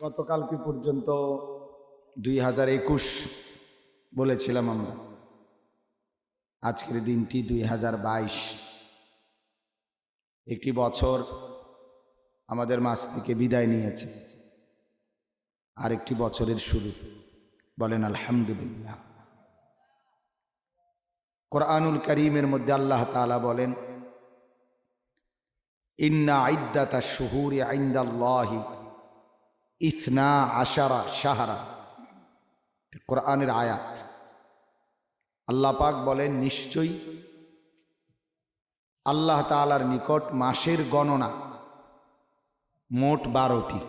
গতকালকে পর্যন্ত দুই হাজার একুশ বলেছিলাম আমরা। আজকের দিনটি দুই হাজার বাইশ। একটি বছর আমাদের মাছ থেকে বিদায় নিয়েছে। আর একটি বছরের শুরু। বলেন, আলহামদুলিল্লাহ। কোরআনুল করিমের মধ্যে আল্লাহ তাআলা বলেন, ইন্না আইদ্দাতা শুহুরি আইন্দাল্লাহি ইসনা আশারা সাহারা কোরআনের আয়াত। আল্লাহ পাক বলেন, নিশ্চয়ই আল্লাহ তাআলার নিকট মাসের গণনা মোট বারোটি।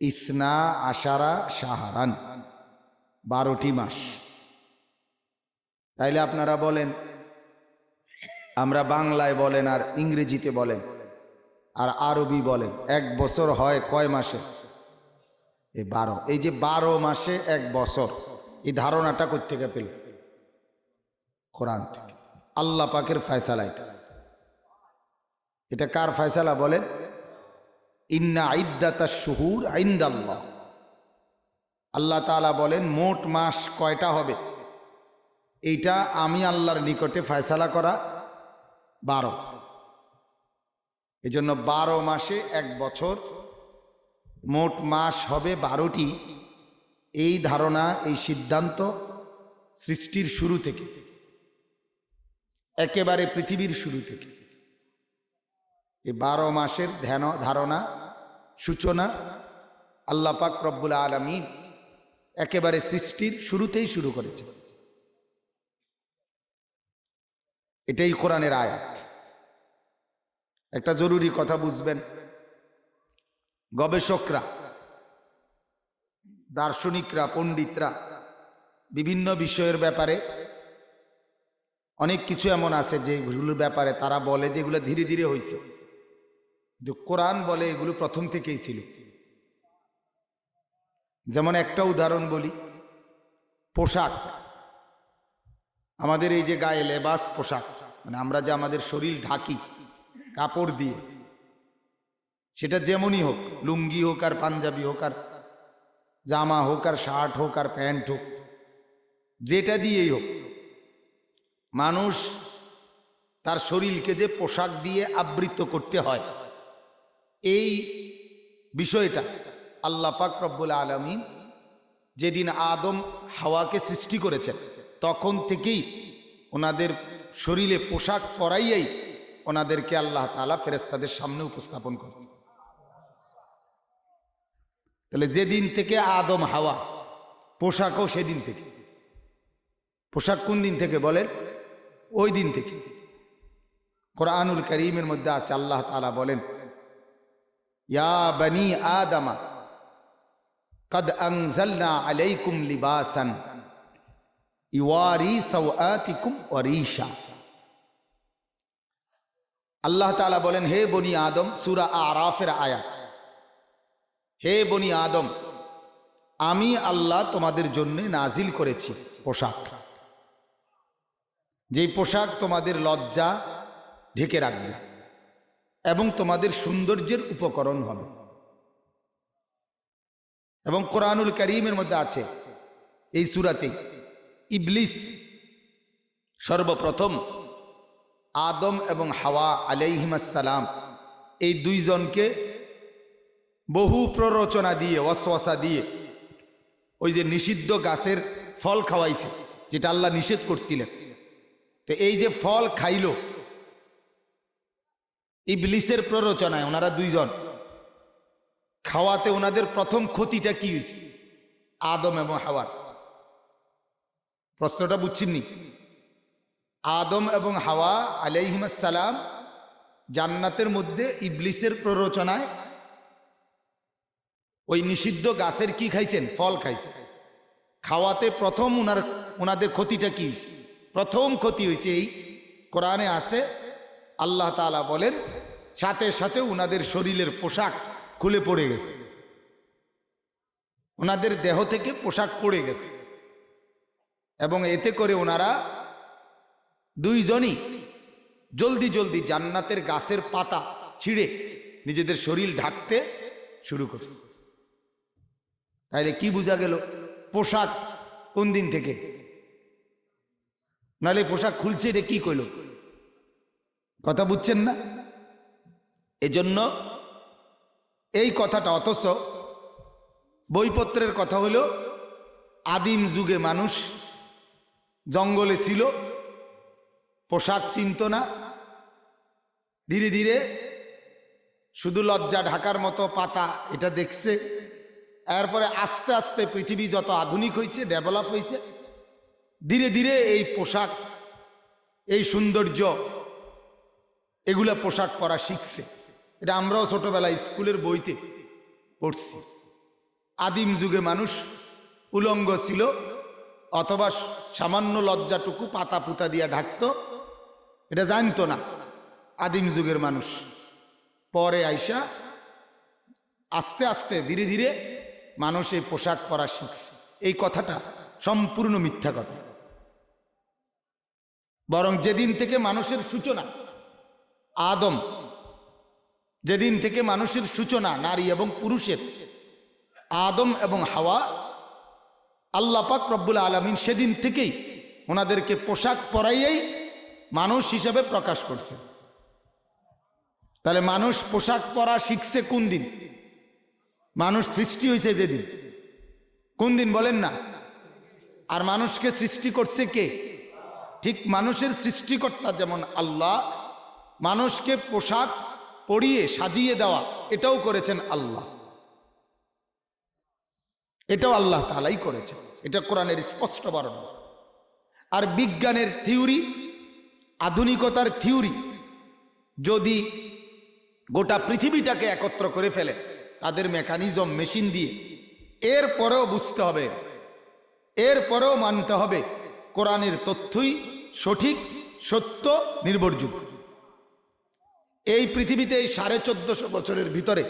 ইসনা আশারা সাহারান বারোটি মাস। তাইলে আপনারা বলেন, আমরা বাংলায় বলেন আর ইংরেজিতে বলেন আর আরবি বলেন এক বছর হয় কয় মাসে? এই বারো। এই যে বারো মাসে এক বছর, এই ধারণাটা কোথেকে পেল? কোরআন থেকে। আল্লাহ পাকের ফয়সালা এটা। এটা কার ফয়সালা বলেন ইন্না আইদ্দাতা শুহুর আইন্দাল্লাহ আল্লাহ তাআলা বলেন, মোট মাস কয়টা হবে? এইটা আমি আল্লাহর নিকটে ফয়সালা করা বারো। এই জন্য বারো মাসে এক বছর, মোট মাস হবে বারোটি। এই ধারণা, এই সিদ্ধান্ত সৃষ্টির শুরু থেকে, একেবারে পৃথিবীর শুরু থেকে। এই বারো মাসের ধ্যান, ধারণা, সূচনা আল্লাহ পাক রব্বুল আলমিন একেবারে সৃষ্টির শুরুতেই শুরু করেছে এটাই কোরআনের আয়াত। একটা জরুরি কথা বুঝবেন। গবেষকরা, দার্শনিকরা, পণ্ডিতরা বিভিন্ন বিষয়ের ব্যাপারে অনেক কিছু এমন আছে যেগুলোর ব্যাপারে তারা বলে যে এগুলো ধীরে ধীরে হয়েছে যে কোরআন বলে এগুলো প্রথম থেকেই ছিল। যেমন একটা উদাহরণ বলি, পোশাক। আমাদের এই যে গায়ে লেবাস পোশাক মানে আমরা যে আমাদের শরীর ঢাকি কাপড় দিয়ে। সেটা যেমনই হোক, লুঙ্গি হোক আর পাঞ্জাবি হোক আর জামা হোক আর শার্ট হোক আর প্যান্ট হোক, যেটা দিয়েই হোক, মানুষ তার শরীরকে যে পোশাক দিয়ে আবৃত করতে হয়, এই বিষয়টা আল্লাহ পাক রব্বুল আলমিন যেদিন আদম হাওয়াকে সৃষ্টি করেছেন, তখন থেকেই ওনাদের শরীরে পোশাক পরাইয়াই ওনাদেরকে আল্লাহ তালা ফেরেস্তাদের সামনে উপস্থাপন করছে। তাহলে যেদিন থেকে আদম হাওয়া, পোশাকও সেদিন থেকে। পোশাক কোন দিন থেকে বলেন? ওই দিন থেকে। কোরআনুল করিমের মধ্যে আছে, আল্লাহ তালা বলেন, ইয়া বনি আদমা আনজালনা আলাইকুম লিবাসান, ইওয়ারি সাওআতিকুম ওয়ারিশা। আল্লাহ তাআলা বলেন, হে বনি আদম, সুরা আরাফের আয়া হে বনি আদম, আমি আল্লাহ তোমাদের জন্য নাজিল করেছি পোশাক। যেই পোশাক তোমাদের লজ্জা ঢেকে রাখবে এবং তোমাদের সৌন্দর্যের উপকরণ হবে। এবং কোরআনুল করিমের মধ্যে আছে, এই সুরাতে ইবলিস সর্বপ্রথম আদম এবং হাওয়া আলাইহিমাসালাম এই দুইজনকে বহু প্ররোচনা দিয়ে, ওয়াসওয়াসা দিয়ে ওই যে নিষিদ্ধ গাছের ফল খাওয়াইছে, যেটা আল্লাহ নিষেধ করছিলেন। তো এই যে ফল খাইল, ইবলিসের প্ররোচনায় ওনারা দুইজন, খাওয়াতে ওনাদের প্রথম ক্ষতিটা কি হয়েছে আদম এবং হাওয়ার। প্রশ্নটা বুঝছেননি আদম এবং হাওয়া আলাইহিমাসালাম জান্নাতের মধ্যে ইবলিসের প্ররোচনায় ওই নিষিদ্ধ গাছের কি খাইছেন? ফল খাইছেন খাওয়াতে প্রথম উনার ওনাদের ক্ষতিটা কি প্রথম ক্ষতি হয়েছে এই কোরআনে আছে, আল্লাহ তালা বলেন, সাথে সাথে উনাদের শরীরের পোশাক খুলে পড়ে গেছে। ওনাদের দেহ থেকে পোশাক পড়ে গেছে। এবং এতে করে ওনারা দুইজনই জলদি জলদি জান্নাতের গাছের পাতা ছিঁড়ে নিজেদের শরীর ঢাকতে শুরু করছে। তাইলে কি বোঝা গেল? পোশাক কোন দিন থেকে? নাহলে পোশাক খুলছে এটা কি কইল? কথা বুঝছেন না? এজন্য এই কথাটা অথচ বইপত্রের কথা হলো আদিম যুগে মানুষ জঙ্গলে ছিল পোশাক চিনত না ধীরে ধীরে শুধু লজ্জা ঢাকার মতো পাতা এটা দেখছে। এরপরে আস্তে আস্তে পৃথিবী যত আধুনিক হয়েছে ডেভেলপ হয়েছে ধীরে ধীরে এই পোশাক, এই সৌন্দর্য, এগুলা পোশাক পরা শিখছে। এটা আমরাও ছোটবেলায় স্কুলের বইতে পড়ছি। আদিম যুগে মানুষ উলঙ্গ ছিল, অথবা সামান্য লজ্জাটুকু পাতা পুতা দিয়ে ঢাকতো এটা জানতো না। আদিম যুগের মানুষ। পরে আইসা আস্তে আস্তে ধীরে ধীরে মানুষ এই পোশাক পরা শিখছে। এই কথাটা সম্পূর্ণ মিথ্যা কথা। বরং যেদিন থেকে মানুষের সূচনা, আদম, যেদিন থেকে মানুষের সূচনা, নারী এবং পুরুষের, আদম এবং হাওয়া আল্লাপাক রব্বুল আলমিন সেদিন থেকেই ওনাদেরকে পোশাক পরাইয়েই মানুষ হিসেবে প্রকাশ করছে। তাহলে মানুষ পোশাক পরা শিখছে কোন দিন? মানুষ সৃষ্টি হয়েছে যেদিন। কোন দিন বলেন না? আর মানুষকে সৃষ্টি করছে কে? ঠিক মানুষের সৃষ্টিকর্তা যেমন আল্লাহ, মানুষকে পোশাক পরিয়ে সাজিয়ে দেওয়া, এটাও করেছেন আল্লাহ। এটাও আল্লাহ তালাই করেছেন। এটা কোরআনের স্পষ্ট বর্ণ আর বিজ্ঞানের থিওরি আধুনিকতার থিওরি। যদি গোটা পৃথিবীটাকে একত্র করে ফেলে, তাদের মেকানিজম মেশিন দিয়ে, এরপরেও বুঝতে হবে, এরপরেও মানতে হবে কোরআনের তথ্যই সঠিক, সত্য, নির্ভরযোগ্য। এই পৃথিবীতে এই সাড়ে চোদ্দশো বছরের ভিতরে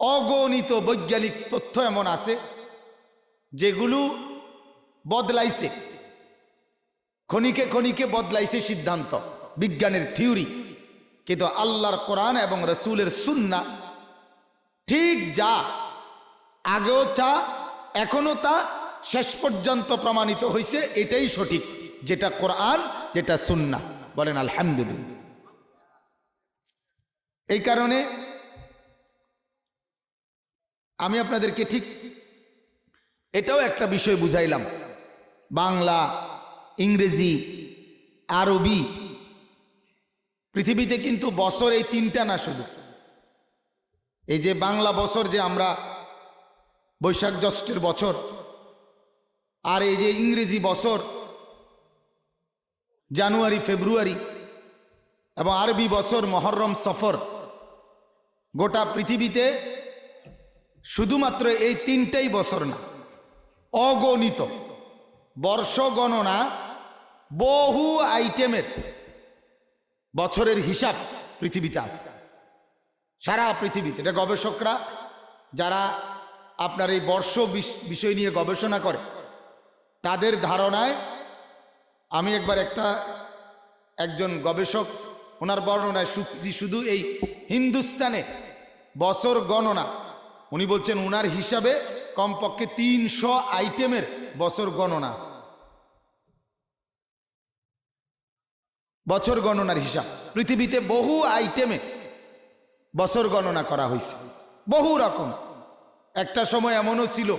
অগণিত বৈজ্ঞানিক তথ্য এমন আছে, যেগুলো বদলাইছে। ক্ষণিকে ক্ষণিকে বদলাইছে সিদ্ধান্ত, বিজ্ঞানের থিওরি। কিন্তু আল্লাহর কোরআন এবং রসুলের সুন্না ঠিক যা, আগেও তা এখনও তা, শেষ পর্যন্ত প্রমাণিত হয়েছে এটাই সঠিক। যেটা কোরআন, যেটা সুন্না। বলেন আলহামদুলিল্লাহ। এই কারণে আমি আপনাদেরকে ঠিক এটাও একটা বিষয় বুঝাইলাম। বাংলা ইংরেজি, আরবি। পৃথিবীতে কিন্তু বছর এই তিনটা না শুধু। এই যে বাংলা বছর যে আমরা বৈশাখ জ্যৈষ্ঠের বছর, আর এই যে ইংরেজি বছর, জানুয়ারি, ফেব্রুয়ারি এবং আরবি বছর, মহরম, সফর, গোটা পৃথিবীতে শুধুমাত্র এই তিনটাই বছর না, অগণিত। বর্ষ গণনা বহু আইটেমের বছরের হিসাব পৃথিবীতে আছে। সারা পৃথিবীতে। এটা গবেষকরা, যারা আপনার এই বর্ষ বিষয় নিয়ে গবেষণা করে, তাদের ধারণায় আমি একবার একটা একজন গবেষক, ওনার বর্ণনায় শুনছি শুধু এই হিন্দুস্তানে বছর গণনা, উনি বলছেন ওনার হিসাবে কমপক্ষে তিনশো আইটেমের বছর গণনা আছে। বছর গণনার হিসাব। পৃথিবীতে বহু আইটেমে বছর গণনা করা হয়েছে। বহু রকম। একটা সময় এমনও ছিল,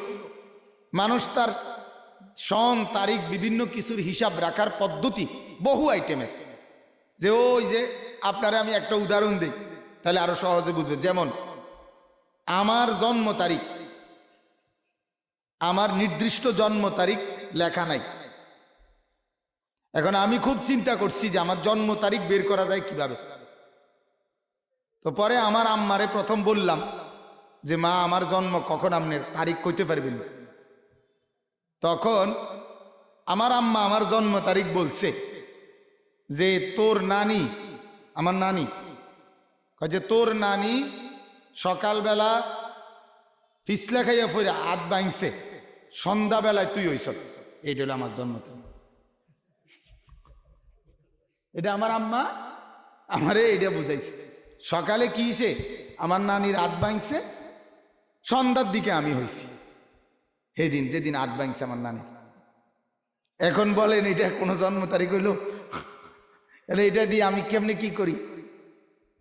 মানুষ তার সন, তারিখ, বিভিন্ন কিছুর হিসাব রাখার পদ্ধতি বহু আইটেমে। যে ওই যে আপনারা আমি একটা উদাহরণ দিই, তাহলে আরও সহজে বুঝবে যেমন, আমার জন্ম তারিখ, আমার নির্দিষ্ট জন্ম তারিখ লেখা নাই। এখন আমি খুব চিন্তা করছি যে আমার জন্ম তারিখ বের করা যায় কীভাবে। তো পরে আমার আম্মারে প্রথম বললাম যে, মা, আমার জন্ম কখন আপনার তারিখ কইতে পারবেন? তখন আমার আম্মা আমার জন্ম তারিখ বলছে যে, তোর নানি, আমার নানি। যে, তোর নানি সকালবেলা ফিসলা খাইয়া ফিরে হাত বাইংছে সন্ধ্যাবেলায় তুই ওইস এইটা হলো আমার জন্ম এটা আমার আম্মা? আমারে এটা বুঝাইছে। সকালে কিছে আমার নানির হাত ভাঙছে, সন্ধ্যার দিকে আমি হয়েছি সেদিন, যেদিন হাত ভাঙছে আমার নানির এখন বলেন, এটা কোনো জন্ম তারিখ হইল? তাহলে এটা দিয়ে আমি কেমনি কি করি?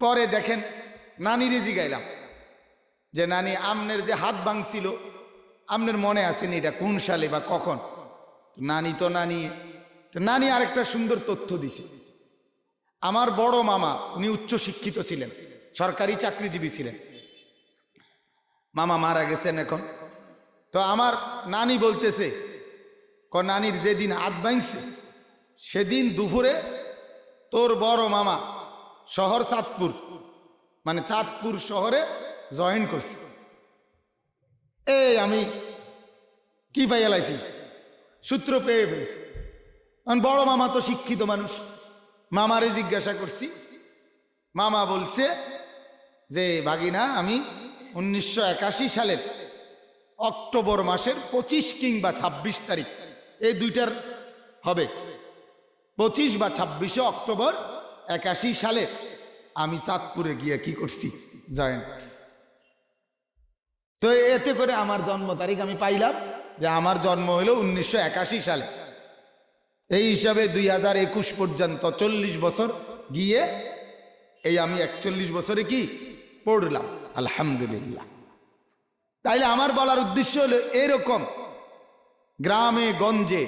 পরে দেখেন নানিরে জিগাইলাম যে নানি, আমনের যে হাত ভাঙছিল, আমনের মনে আসেনি এটা কোন সালে বা কখন? নানি তো নানি। নানি আরেকটা সুন্দর তথ্য দিছে। আমার বড় মামা, উনি উচ্চ শিক্ষিত ছিলেন, সরকারি চাকরিজীবী ছিলেন। মামা মারা গেছেন এখন। তো আমার নানি বলতেছে, ক, নানির যেদিন হাত ভাঙছে, সেদিন দুপুরে তোর বড় মামা শহর চাঁদপুর মানে চাঁদপুর শহরে জয়েন করছে। এই আমি কি পাই এলাইছি সূত্র পেয়ে ফেলেছি। কারণ বড় মামা তো শিক্ষিত মানুষ। মামারে জিজ্ঞাসা করছি। মামা বলছে যে বাগিনা আমি উনিশশো একাশি সালের অক্টোবর মাসের পঁচিশ কিংবা ছাব্বিশ তারিখ, এই দুইটার হবে। পঁচিশ বা ছাব্বিশে অক্টোবর একাশি সালে আমি চাঁদপুরে গিয়ে কি করছি, জয়েন তো এতে করে আমার জন্ম তারিখ আমি পাইলাম, যে আমার জন্ম হলো উনিশশো একাশি সালে। এই হিসাবে দুই হাজার একুশ পর্যন্ত চল্লিশ বছর গিয়ে এই আমি একচল্লিশ বছরে কি পড়লাম? আলহামদুলিল্লাহ। তাইলে আমার বলার উদ্দেশ্য হলো এরকম। গ্রামে, গঞ্জে,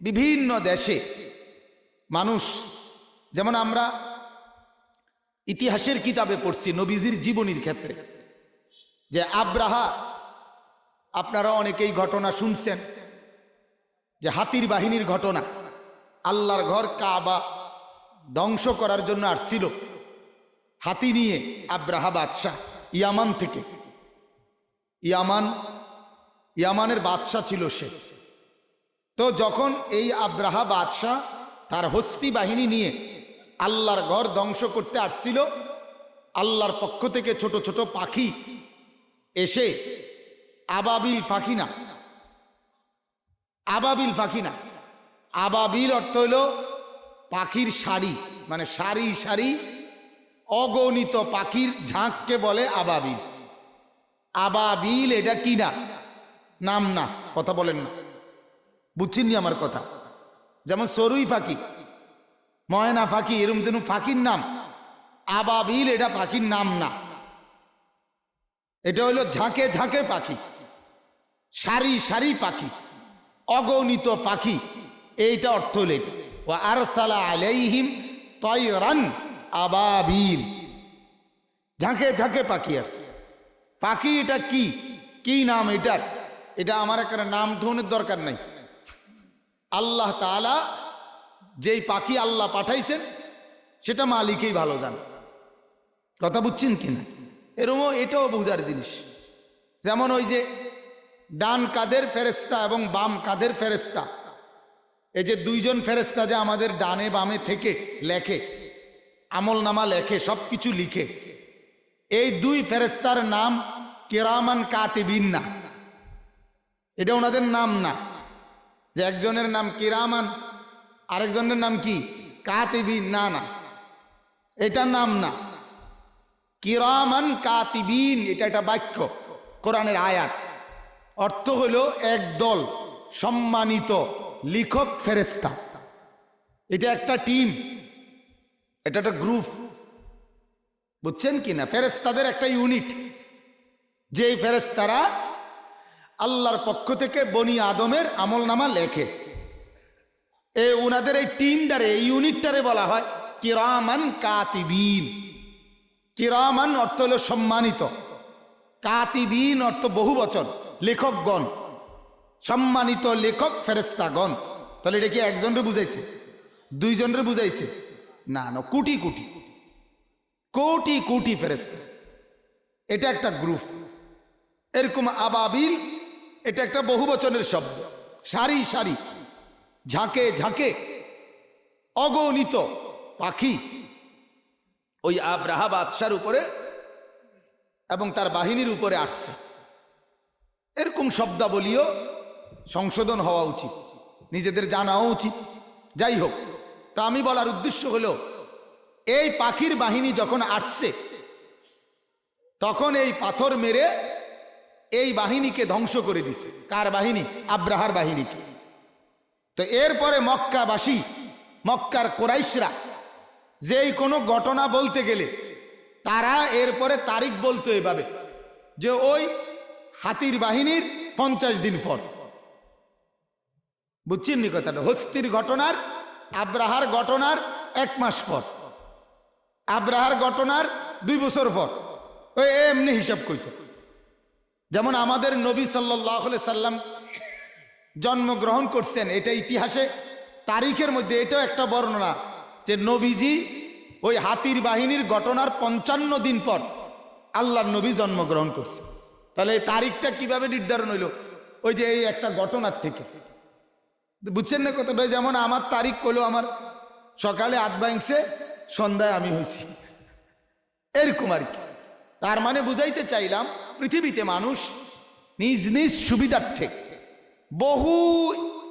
বিভিন্ন দেশে মানুষ, যেমন আমরা ইতিহাসের কিতাবে পড়ছি নবীজির জীবনীর ক্ষেত্রে, যে আব্রাহা, আপনারা অনেকেই ঘটনা শুনছেন। যে হাতির বাহিনীর ঘটনা। আল্লাহর ঘর কাবা ধ্বংস করার জন্য আসছিল। হাতি নিয়ে আব্রাহা বাদশাহ ইয়ামান থেকে। ইয়ামান, ইয়ামানের বাদশাহ ছিল সে। তো যখন এই আব্রাহা বাদশাহ তার হস্তি বাহিনী নিয়ে আল্লাহর ঘর ধ্বংস করতে আসছিল, আল্লাহর পক্ষ থেকে ছোট ছোট পাখি এসে আবাবিল পাখি না আবাবিল পাখি না। আবাবিল অর্থ হইল পাখির শাড়ি মানে সারি সারি অগণিত পাখির ঝাঁককে বলে আবাবিল। আবাবিল এটা কি না? নাম না, কথা বলেন না। বুঝছেননি আমার কথা? যেমন সরুই ফাঁকি, ময়না ফাঁকি, এরম যেন ফাঁকির নাম। আবাবিল এটা পাখির নাম না। এটা হলো ঝাঁকে ঝাঁকে পাখি, সারি সারি পাখি। অগণিত পাখি। এইটা অর্থ হলো এটা। ও আরসালা আলাইহিম তয়রান আবাবিল। ঝাঁকে ঝাঁকে পাখি আসছে। পাখি এটা কি? কি নাম এটার এটা আমার একটা নাম ধনের দরকার নাই। আল্লাহ তাআলা যেই পাখি আল্লাহ পাঠাইছেন, সেটা মালিকেই ভালো জান। কথা বুঝছেন কিনা? এরমও এটাও বোঝার জিনিস। যেমন ওই যে ডান কাদের ফেরেস্তা এবং বাম কাদের ফেরেস্তা এই যে দুইজন ফেরেস্তা যে আমাদের ডানে বামে থেকে লেখে আমল নামা লেখে সব কিছু লিখে, এই দুই ফেরেস্তার নাম কেরামান কাতিবিন না। এটা ওনাদের নাম না। যে একজনের নাম কিরামান, আরেকজনের নাম কি? কাতিবিন, না না। এটা নাম না। কিরামান কাতিবিন, এটা একটা বাক্য, কোরআনের আয়াত। অর্থ হলো একদল সম্মানিত লিখক ফেরেস্তা এটা একটা টিম, এটা একটা গ্রুপ। বুঝছেন কি না? ফেরেস্তাদের একটা ইউনিট। যেই ফেরেস্তারা আল্লাহর পক্ষ থেকে বনি আদমের আমল নামা লেখে। এ উনাদের এই টিমটারে, এই ইউনিটটারে বলা হয় কিরামান কাতিবিন। কিরামান অর্থ হল সম্মানিত। কাতিবিন অর্থ বহু বচন লেখকগণ, সম্মানিত লেখক ফেরেস্তাগণ তাহলে এটা কি একজনরে বুঝাইছে? দুইজনরে বুঝাইছে? না না, কোটি কোটি। কোটি কোটি ফেরেস্তা এটা একটা গ্রুপ। এরকম আবাবিল, এটা একটা বহু বচনের শব্দ। সারি সারি, ঝাঁকে ঝাঁকে, অগণিত পাখি। ওই আব্রাহা বাদশার উপরে এবং তার বাহিনীর উপরে আসছে। এরকম শব্দাবলীও সংশোধন হওয়া উচিত। নিজেদের জানাও উচিত। যাই হোক, তা আমি বলার উদ্দেশ্য হলো, এই পাখির বাহিনী যখন আসছে, তখন এই পাথর মেরে এই বাহিনীকে ধ্বংস করে দিছে। কার বাহিনী? আব্রাহার বাহিনীকে। তো এরপরে মক্কাবাসী, মক্কার কোরাইশরা যেই কোনো ঘটনা বলতে গেলে, তারা এরপরে তারিখ বলতো এভাবে যে ওই হাতির বাহিনীর পঞ্চাশ দিন পর। বুঝছেন নি কথাটা? হস্তির ঘটনার, আব্রাহার ঘটনার এক মাস পর। আব্রাহার ঘটনার দুই বছর পর। ওই এমনি হিসাব কইত। যেমন আমাদের নবী সাল্লাহ সাল্লাম জন্মগ্রহণ করছেন, এটা ইতিহাসে তারিখের মধ্যে, এটাও একটা বর্ণনা যে নবীজি ওই হাতির বাহিনীর ঘটনার পঞ্চান্ন দিন পর আল্লাহর নবী জন্মগ্রহণ করছে তাহলে এই তারিখটা কীভাবে নির্ধারণ হইল? ওই যে এই একটা ঘটনার থেকে। বুঝছেন না কতটা যেমন আমার তারিখ করল আমার সকালে আধ সন্ধ্যায় আমি হয়েছি এরকম আর কি। তার মানে বুঝাইতে চাইলাম, পৃথিবীতে মানুষ নিজ নিজ সুবিধার্থে বহু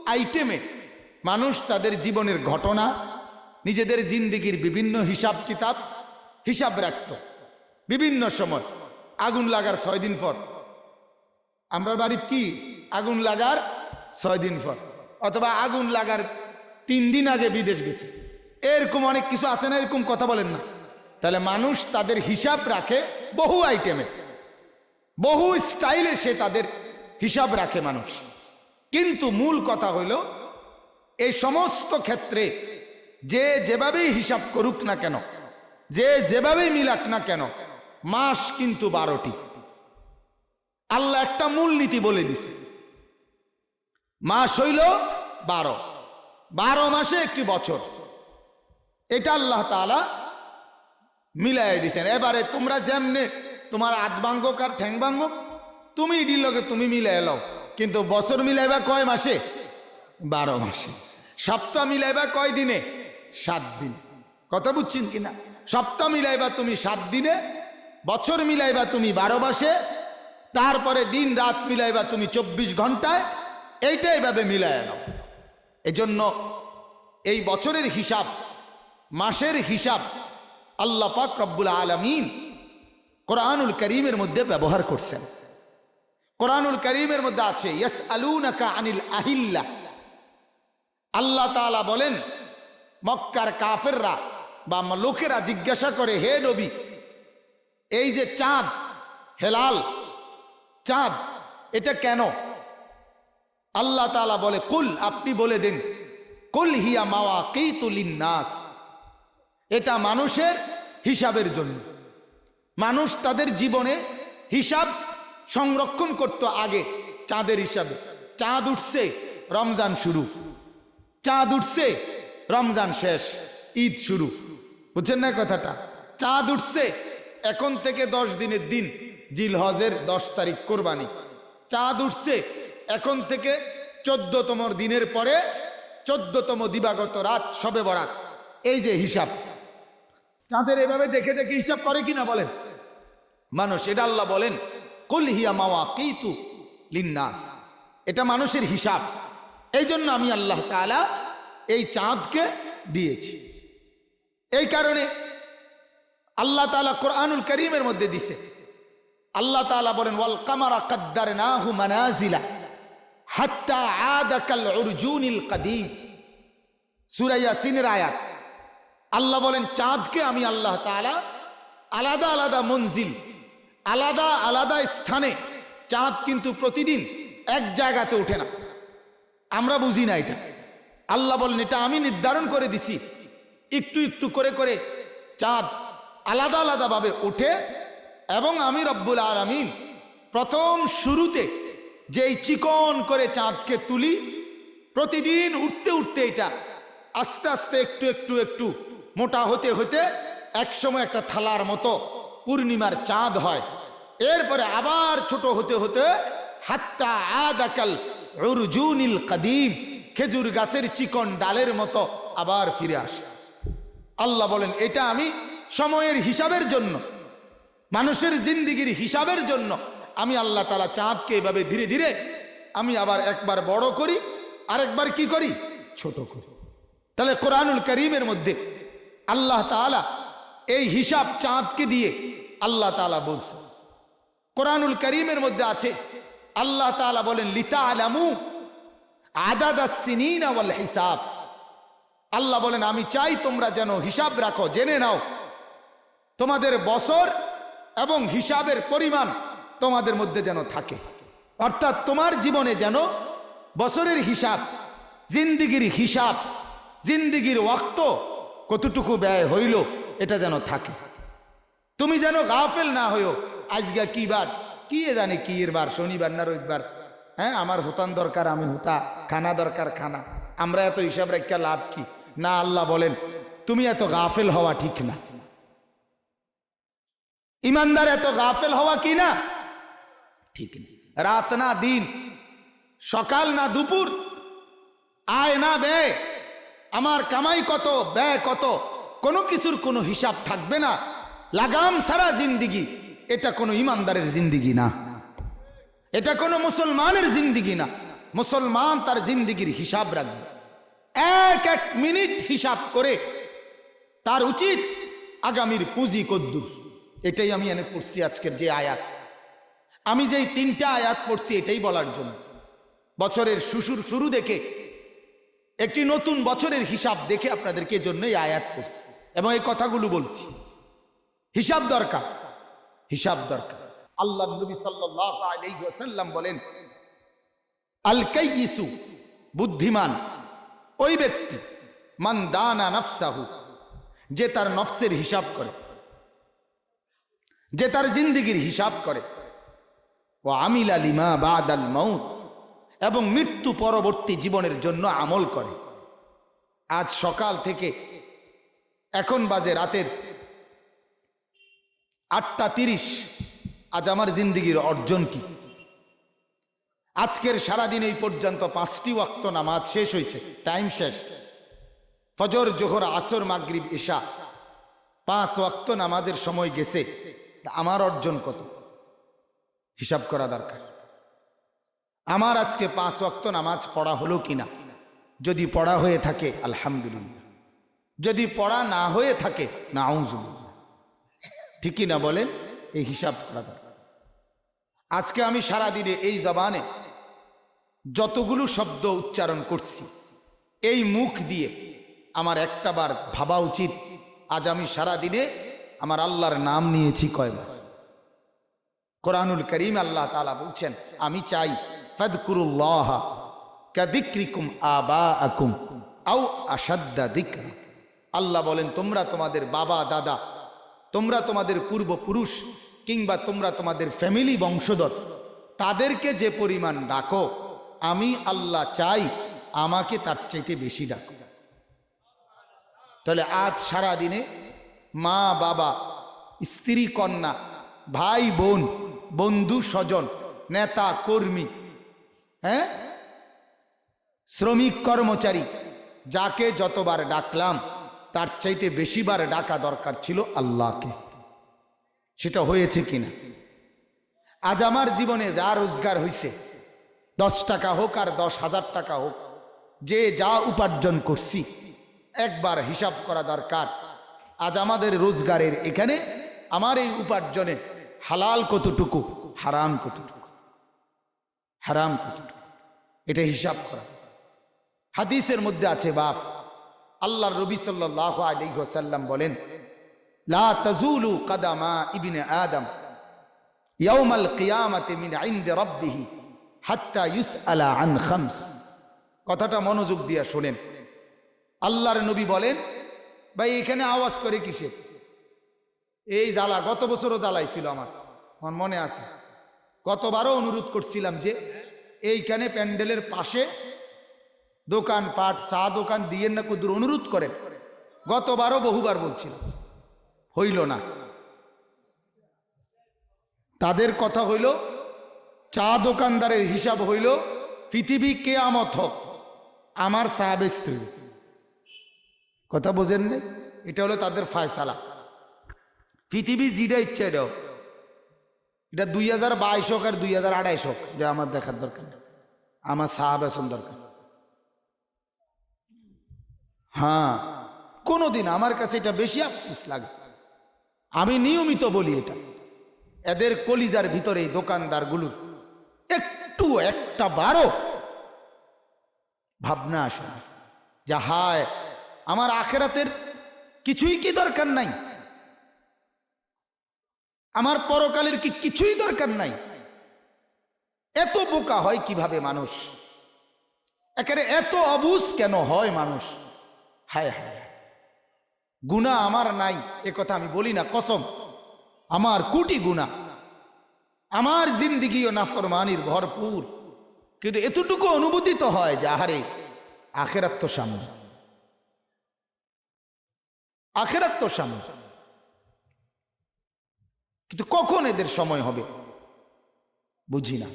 আইটেমে মানুষ তাদের জীবনের ঘটনা, নিজেদের জিন্দিগির বিভিন্ন হিসাব কিতাব, হিসাব রাখত। বিভিন্ন সময় আগুন লাগার ছয় দিন পর আমরা বাড়ির কি? আগুন লাগার ছয় দিন পর। অথবা আগুন লাগার তিন দিন আগে বিদেশ গেছে। এরকম অনেক কিছু আছে না, এরকম কথা বলেন না। তাহলে মানুষ তাদের হিসাব রাখে বহু আইটেমে বহু স্টাইলে সে তাদের হিসাব রাখে মানুষ। কিন্তু মূল কথা হইল, এই সমস্ত ক্ষেত্রে যে যেভাবেই হিসাব করুক না কেন, যে যেভাবেই মিলাক না কেন, মাস কিন্তু বারোটি। আল্লাহ একটা মূলনীতি বলে দিছে। মাস হইল বারো। বারো মাসে একটি বছর। এটা আল্লাহ তালা মিলাই দিছেন। এবারে তোমরা যেমনে তোমার আত ভাঙ্গক আর ঠ্যাং ভাঙ্গক তুমি ইডির লগে তুমি মিলাই লও। কিন্তু বছর মিলাইবা কয় মাসে? বারো মাসে। সপ্তাহ মিলাইবা কয় দিনে? সাত দিন। কথা বুঝছেন কিনা? সপ্তাহ মিলাইবা তুমি সাত দিনে, বছর মিলাইবা তুমি বারো মাসে তারপরে দিন রাত মিলাইবা তুমি চব্বিশ ঘন্টায়, এইটা এইভাবে মিলায় নাও। এজন্য এই বছরের হিসাব, মাসের হিসাব আল্লাহ পাক রব্বুল আলমিন কোরআনুল করিমের মধ্যে ব্যবহার করছেন। কোরআনুল করিমের মধ্যে আছে ইয়াস আলুনাকা আনিল আহিল্লা। আল্লাহ তাআলা বলেন, মক্কার কাফেররা বা লোকেরা জিজ্ঞাসা করে, হে নবী, এই যে চাঁদ, হেলাল চাঁদ, এটা কেন? আল্লাহ তাআলা বলে, কুল, আপনি বলে দেন। কুল হিয়া মাওয়া কেইতুলিন নাস এটা মানুষের হিসাবের জন্য। মানুষ তাদের জীবনে হিসাব সংরক্ষণ করত আগে, চাঁদের হিসাবে। চাঁদ উঠছে, রমজান শুরু। চাঁদ উঠছে, রমজান শেষ, ঈদ শুরু। বুঝছেন না কথাটা? চাঁদ উঠছে, এখন থেকে দশ দিনের দিন। জিল হজের দশ তারিখ কোরবানি। চাঁদ উঠছে, এখন থেকে চোদ্দতম দিনের পরে চোদ্দতম দিবাগত রাত সবে বরাত। এই যে হিসাব। চাঁদের এভাবে দেখে দেখে হিসাব করে কিনা বলেন? মানুষ, এটা আল্লাহ বলেন কলহিয়া মাওয়া কিতু লিন্নাস। এটা মানুষের হিসাব। এই জন্য আমি আল্লাহ তালা এই চাঁদকে দিয়েছি। এই কারণে আল্লাহ তাআলা কোরআনুল করিমের মধ্যে দিছে। আল্লাহ তাআলা বলেন, ওয়াল কামারা কাদ্দারনাহু মানাজিলা হাত্তা আদা কাল উরজুনিল কাদিম। সূরা ইয়াসিনের আয়াত। আল্লাহ বলেন, চাঁদকে আমি আল্লাহ তাআলা আলাদা আলাদা মঞ্জিল, আলাদা আলাদা স্থানে, চাঁদ কিন্তু প্রতিদিন এক জায়গাতে ওঠে না। আমরা বুঝি না এটা। আল্লাহ বলেন, এটা আমি নির্ধারণ করে দিছি। একটু একটু করে করে চাঁদ আলাদা আলাদাভাবে ওঠে এবং আমি রব্বুল আলমিন প্রথম শুরুতে যেই চিকন করে চাঁদকে তুলি, প্রতিদিন উঠতে উঠতে এটা আস্তে আস্তে একটু একটু একটু মোটা হতে হতে একসময় একটা থালার মতো পূর্ণিমার চাঁদ হয়। এরপরে আবার ছোট হতে হতে হাত্তা আদাকাল উরজুনিল কাদিম খেজুর গাছের চিকন ডালের মতো আবার ফিরে আসে। আল্লাহ বলেন, এটা আমি সময়ের হিসাবের জন্য মানুষের জিন্দিগির হিসাবের জন্য আমি আল্লাহ তালা চাঁদকে এভাবে ধীরে ধীরে আমি আবার একবার বড় করি, আরেকবার কি করি? ছোট করি। তাহলে কোরআনুল করিমের মধ্যে আল্লাহ তাআলা এই হিসাব চাঁদকে দিয়ে আল্লাহ তাআলা বলছে। কোরআনুল করিমের মধ্যে আছে, আল্লাহ তাআলা বলেন লিতা আলামু আদাদ হিসাব। আল্লাহ বলেন, আমি চাই তোমরা যেন হিসাব রাখো, জেনে নাও। তোমাদের বছর এবং হিসাবের পরিমাণ তোমাদের মধ্যে যেন থাকে। অর্থাৎ তোমার জীবনে যেন বছরের হিসাব, জিন্দিগির হিসাব, জিন্দিগির ওয়াক্ত কতটুকু ব্যয় হইল, এটা যেন থাকে। তুমি যেন গাফেল না হইও, আজকে কি বার, কি জানি কি এর বার, শনিবার না রবিবার হ্যাঁ আমার হুতান দরকার, আমি হুতা, খানা দরকার, খানা। আমরা এত হিসাব রেখা লাভ কি? না, আল্লাহ বলেন, তুমি এত গাফেল হওয়া ঠিক না। ইমানদার এত গাফেল হওয়া কি না? ঠিক রাত না দিন সকাল না দুপুর আয় না ব্যয় আমার কামাই কত ব্যয় কত কোনো কিছুর কোনো হিসাব থাকবে না। লাগাম সারা জিন্দিগি এটা কোনো ইমানদারের জিন্দিগি না। এটা কোনো মুসলমানের জিন্দিগি না। মুসলমান তার জিন্দিগির হিসাব রাখবে। এক এক মিনিট হিসাব করে তার উচিত আগামীর পুঁজি কদ্দুর। এটাই আমি এনে পড়ছি আজকের যে আয়াত। আমি যেই তিনটা আয়াত পড়ছি এটাই বলার জন্য। বছরের শুশুর শুরু দেখে, একটি নতুন বছরের হিসাব দেখে আপনাদেরকে জন্যই আয়াত করছি এবং এই কথাগুলো বলছি। হিসাব দরকার হিসাব দরকার। আল্লাহ নবী আলাইহি বলেন আল কাইয়িসু বুদ্ধিমান, ওই ব্যক্তি, মান দানা নফসাহু, যে তার নফসের হিসাব করে। যে তার জিন্দিগির হিসাব করে। ও আমিল আলিমা বাদ আল মৌত এবং মৃত্যু পরবর্তী জীবনের জন্য আমল করে। আজ সকাল থেকে এখন বাজে রাতের আটটা তিরিশ, আজ আমার জিন্দিগির অর্জন কি? আজকের সারাদিন এই পর্যন্ত পাঁচটি ওয়াক্ত নামাজ শেষ হয়েছে টাইম শেষ। ফজর, জোহর, আসর, মাগরিব ঈশা পাঁচ ওয়াক্ত নামাজের সময় গেছে। আমার অর্জন কত? হিসাব করা দরকার। আমার আজকে পাঁচ ওয়াক্ত নামাজ পড়া হলো কিনা? যদি পড়া হয়ে থাকে, আলহামদুলিল্লাহ। যদি পড়া না হয়ে থাকে না ঠিকই না বলেন? এই হিসাব করা দরকার। আজকে আমি সারাদিনে এই জবানে যতগুলো শব্দ উচ্চারণ করছি, এই মুখ দিয়ে আমার একটাবার ভাবা উচিত। আজ আমি সারাদিনে আমার আল্লাহর নাম নিয়েছি কয়বার? কোরআনুল করিম আল্লাহ তালা বলছেন, আমি চাই, ফদকুরুল্লাহ কাদিক্রিকুম আবা আকুম আও আসাদ্দা দিকরা। আল্লাহ বলেন, তোমরা তোমাদের বাবা, দাদা, তোমরা তোমাদের পূর্বপুরুষ কিংবা তোমরা তোমাদের ফ্যামিলি বংশধর, তাদেরকে যে পরিমাণ ডাকো, আমি আল্লাহ চাই আমাকে তার চাইতে বেশি ডাকো। তাহলে আজ সারা দিনে মা, বাবা, স্ত্রী, কন্যা, ভাই, বোন, বন্ধু, স্বজন, নেতা, কর্মী হ্যাঁ? শ্রমিক, কর্মচারী, যাকে যতবার ডাকলাম, তার চাইতে বেশিবার ডাকা দরকার ছিল আল্লাহকে। সেটা হয়েছে কিনা? আজ আমার জীবনে যা রোজগার হয়েছে দশ টাকা হোক আর দশ হাজার টাকা হোক, যে যা উপার্জন করছি, একবার হিসাব করা দরকার। আজ আমাদের রোজগারের এখানে আমার এই উপার্জনে হালাল কতটুকু, হারাম কতটুকু? হারাম কতটুকু? এটা হিসাব করা। হাদিসের মধ্যে আছে বাপ আল্লাহ রবি আলিহাসাল্লাম বলেন, লা কাদামা আদম ইউসআলা আন কথাটা মনোযোগ দিয়া শোনেন। আল্লাহর নবী বলেন ভাই, এখানে আওয়াজ করে কিসে এই জ্বালা, গত বছরও জ্বালাই ছিল আমার। আমার মনে আছে। গতবারও অনুরোধ করছিলাম যে, এইখানে প্যান্ডেলের পাশে দোকান পাট চা দোকান দিয়ে না কুদুর অনুরোধ করেন। গতবারও বহুবার বলছিলাম হইল না। তাদের কথা হইল, চা দোকানদারের হিসাব হইল, পৃথিবী কেয়ামত হোক, আমার চা হইবে। কথা বোঝেন নেই এটা হলো তাদের ফায়সালা পৃথিবী যেটা ইচ্ছে এটা হোক। এটা দুই হাজার বাইশ হোক আর দুই হাজার আড়াইশ হোক, এটা আমার দেখার দরকার। আমার চা বেচন দরকার হ্যাঁ কোনোদিন আমার কাছে এটা বেশি আফসোস লাগে আমি নিয়মিত বলি এটা এদের কলিজার ভিতরে এই দোকানদারগুলোর একটু একটা বারো ভাবনা আসে। যা হায় আমার আখেরাতের কিছুই কি দরকার নাই? আমার পরকালের কি কিছুই দরকার নাই? এত বোকা হয় কীভাবে মানুষ? এখানে এত অবুজ কেন হয় মানুষ? হায় হায় গুণা আমার নাই, এ কথা আমি বলি না, কসম। আমার কোটি গুণা আমার জিন্দিগিও নাফরমানির ভরপুর। কিন্তু এতটুকু অনুভূতি তো হয় যে, আহারে, আখেরাত তো সামনে। আখেরাত তো সামনে। কিন্তু কখন এদের সময় হবে? বুঝি না।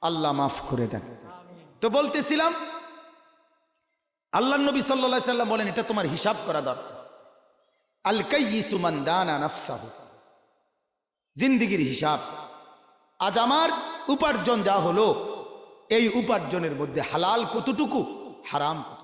আল্লাহ মাফ করে দেন। তো বলতেছিলাম আল্লাহ নবী সাল্লা সাল্লাম বলেন, এটা তোমার হিসাব করা দরকার। আল কাইসুমান দানা নাফসাহু। জিন্দিগির হিসাব। আজ আমার উপার্জন যা হলো, এই উপার্জনের মধ্যে হালাল কতটুকু? হারাম?